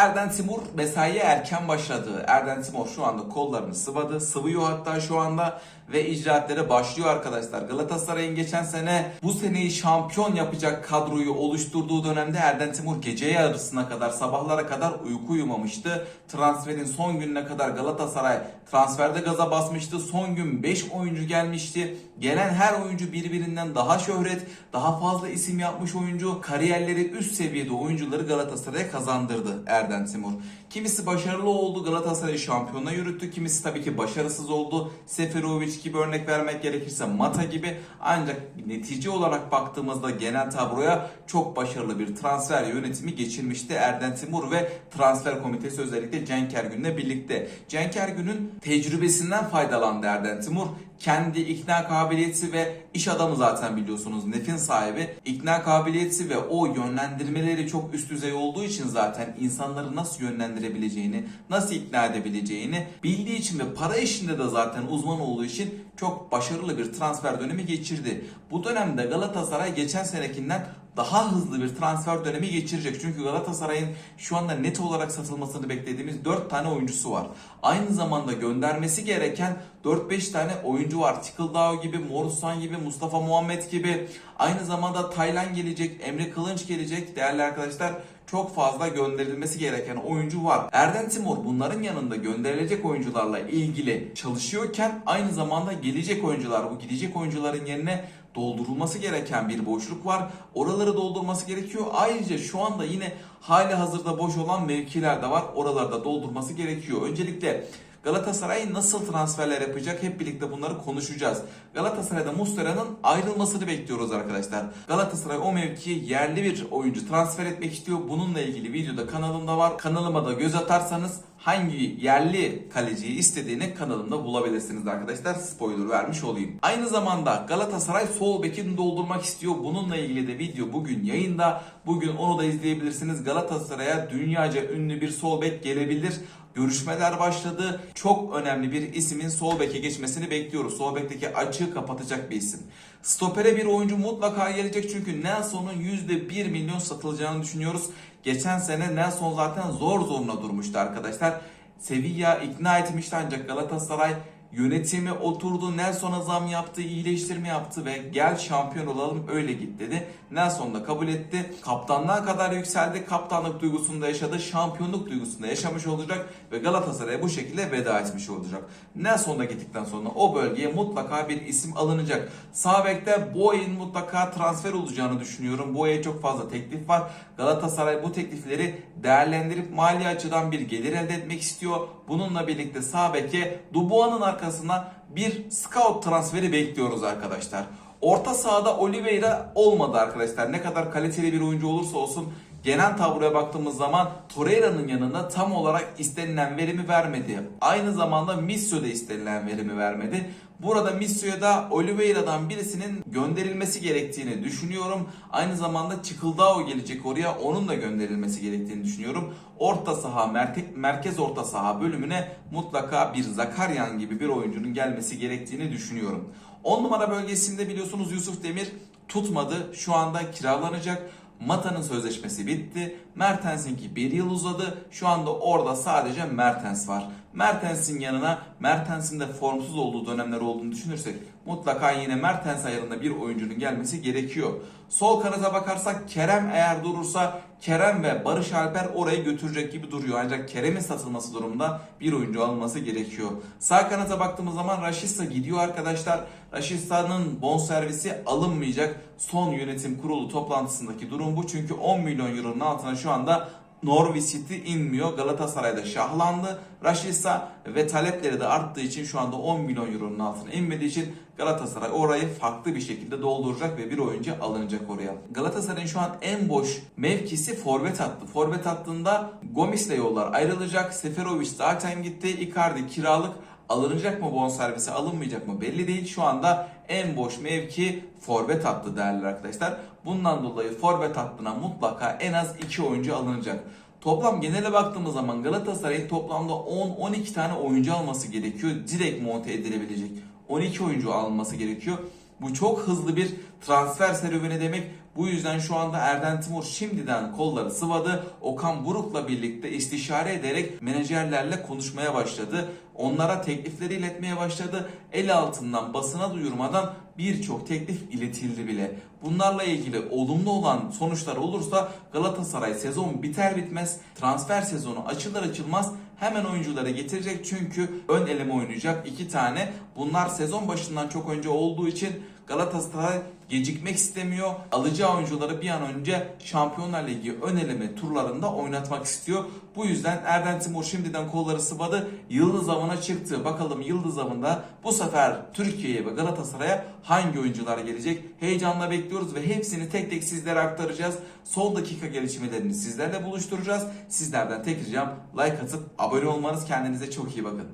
Erden Timur mesaiye erken başladı. Erden Timur şu anda kollarını sıvadı. Sıvıyor hatta şu anda ve icraatlere başlıyor arkadaşlar. Galatasaray'ın geçen sene bu seneyi şampiyon yapacak kadroyu oluşturduğu dönemde Erden Timur gece yarısına kadar sabahlara kadar uyku uyumamıştı. Transferin son gününe kadar Galatasaray transferde gaza basmıştı. Son gün 5 oyuncu gelmişti. Gelen her oyuncu birbirinden daha şöhret, daha fazla isim yapmış oyuncu. Kariyerleri üst seviyede oyuncuları Galatasaray'a kazandırdı Erden Timur. Kimisi başarılı oldu Galatasaray'ı şampiyona yürüttü. Kimisi tabii ki başarısız oldu. Seferovic gibi örnek vermek gerekirse Mata gibi. Ancak netice olarak baktığımızda genel tabloya çok başarılı bir transfer yönetimi geçirmişti Erden Timur ve transfer komitesi özellikle Cenk Ergün'le birlikte. Cenk Ergün'ün tecrübesinden faydalandı Erden Timur. Kendi ikna kabiliyeti ve iş adamı zaten biliyorsunuz Nef'in sahibi. İkna kabiliyeti ve o yönlendirmeleri çok üst düzey olduğu için zaten insanları nasıl yönlendirebileceğini, nasıl ikna edebileceğini bildiği için ve para işinde de zaten uzman olduğu için çok başarılı bir transfer dönemi geçirdi. Bu dönemde Galatasaray geçen senekinden daha hızlı bir transfer dönemi geçirecek. Çünkü Galatasaray'ın şu anda net olarak satılmasını beklediğimiz 4 tane oyuncusu var. Aynı zamanda göndermesi gereken 4-5 tane oyuncu var. Tikildao gibi, Morusan gibi, Mustafa Muhammed gibi. Aynı zamanda Taylan gelecek, Emre Kılınç gelecek değerli arkadaşlar çok fazla gönderilmesi gereken oyuncu var. Erden Timur bunların yanında gönderilecek oyuncularla ilgili çalışıyorken aynı zamanda gelecek oyuncular bu gidecek oyuncuların yerine doldurulması gereken bir boşluk var. Oraları doldurması gerekiyor. Ayrıca şu anda yine hali hazırda boş olan mevkiler de var. Oraları da doldurması gerekiyor. Öncelikle Galatasaray nasıl transferler yapacak hep birlikte bunları konuşacağız. Galatasaray'da Muslera'nın ayrılmasını bekliyoruz arkadaşlar. Galatasaray o mevkiye yerli bir oyuncu transfer etmek istiyor. Bununla ilgili videoda kanalımda var. Kanalıma da göz atarsanız hangi yerli kaleciyi istediğini kanalımda bulabilirsiniz arkadaşlar. Spoiler vermiş olayım. Aynı zamanda Galatasaray sol bekini doldurmak istiyor. Bununla ilgili de video bugün yayında. Bugün onu da izleyebilirsiniz. Galatasaray'a dünyaca ünlü bir sol bek gelebilir. Görüşmeler başladı. Çok önemli bir ismin sol beke geçmesini bekliyoruz. Sol bekteki açığı kapatacak bir isim. Stopere bir oyuncu mutlaka gelecek çünkü Nelson'un %1 milyon satılacağını düşünüyoruz. Geçen sene Nelson zaten zor zoruna durmuştu arkadaşlar. Sevilla ikna etmişti ancak Galatasaray yönetimi oturdu. Nelson'a zam yaptı, iyileştirme yaptı ve gel şampiyon olalım öyle git dedi. Nelson da kabul etti. Kaptanlığa kadar yükseldi. Kaptanlık duygusunda yaşadı. Şampiyonluk duygusunda yaşamış olacak ve Galatasaray'a bu şekilde veda etmiş olacak. Nelson da gittikten sonra o bölgeye mutlaka bir isim alınacak. Sağ bekte Boy'un mutlaka transfer olacağını düşünüyorum. Boy'a çok fazla teklif var. Galatasaray bu teklifleri değerlendirip mali açıdan bir gelir elde etmek istiyor. Bununla birlikte sağ beke Dubois'un arkasına bir scout transferi bekliyoruz arkadaşlar. Orta sahada Oliveira olmadı arkadaşlar. Ne kadar kaliteli bir oyuncu olursa olsun genel tabloya baktığımız zaman Torreira'nın yanında tam olarak istenilen verimi vermedi. Aynı zamanda Missio da istenilen verimi vermedi. Burada Missio'ya da Oliveira'dan birisinin gönderilmesi gerektiğini düşünüyorum. Aynı zamanda Çıkıldao gelecek oraya onun da gönderilmesi gerektiğini düşünüyorum. Orta saha, merke- merkez orta saha bölümüne mutlaka bir Zakaryan gibi bir oyuncunun gelmesi gerektiğini düşünüyorum. 10 numara bölgesinde biliyorsunuz Yusuf Demir tutmadı. Şu anda kiralanacak. Mata'nın sözleşmesi bitti. Mertens'inki bir yıl uzadı. Şu anda orada sadece Mertens var. Mertens'in yanına Mertens'in de formsuz olduğu dönemler olduğunu düşünürsek mutlaka yine Mertens ayarında bir oyuncunun gelmesi gerekiyor. Sol kanata bakarsak Kerem eğer durursa Kerem ve Barış Alper orayı götürecek gibi duruyor. Ancak Kerem'in satılması durumunda bir oyuncu alınması gerekiyor. Sağ kanata baktığımız zaman Raşista gidiyor arkadaşlar. Raşista'nın bonservisi alınmayacak. Son yönetim kurulu toplantısındaki durum bu. Çünkü 10 milyon euronun altına şu anda Norwich City inmiyor. Galatasaray'da şahlandı. Raşisa ve talepleri de arttığı için şu anda 10 milyon euronun altına inmediği için Galatasaray orayı farklı bir şekilde dolduracak ve bir oyuncu alınacak oraya. Galatasaray'ın şu an en boş mevkisi forvet hattı. Forvet hattında Gomis'le yollar ayrılacak. Seferovic zaten gitti. Icardi kiralık alınacak mı bonservisi alınmayacak mı belli değil. Şu anda en boş mevki forvet hattı değerli arkadaşlar. Bundan dolayı forvet hattına mutlaka en az 2 oyuncu alınacak. Toplam genele baktığımız zaman Galatasaray'ın toplamda 10-12 tane oyuncu alması gerekiyor. Direkt monte edilebilecek 12 oyuncu alınması gerekiyor. Bu çok hızlı bir transfer serüveni demek. Bu yüzden şu anda Erden Timur şimdiden kolları sıvadı. Okan Buruk'la birlikte istişare ederek menajerlerle konuşmaya başladı. Onlara teklifleri iletmeye başladı. El altından basına duyurmadan birçok teklif iletildi bile. Bunlarla ilgili olumlu olan sonuçlar olursa Galatasaray sezon biter bitmez transfer sezonu açılır açılmaz hemen oyuncuları getirecek çünkü ön eleme oynayacak iki tane. Bunlar sezon başından çok önce olduğu için Galatasaray gecikmek istemiyor. Alacağı oyuncuları bir an önce Şampiyonlar Ligi ön eleme turlarında oynatmak istiyor. Bu yüzden Erden Timur şimdiden kolları sıvadı. Yıldız avına çıktı. Bakalım Yıldız avında bu sefer Türkiye'ye ve Galatasaray'a hangi oyuncular gelecek? Heyecanla bekliyoruz ve hepsini tek tek sizlere aktaracağız. Son dakika gelişmelerini sizlerle buluşturacağız. Sizlerden tek ricam like atıp abone olmanız. Kendinize çok iyi bakın.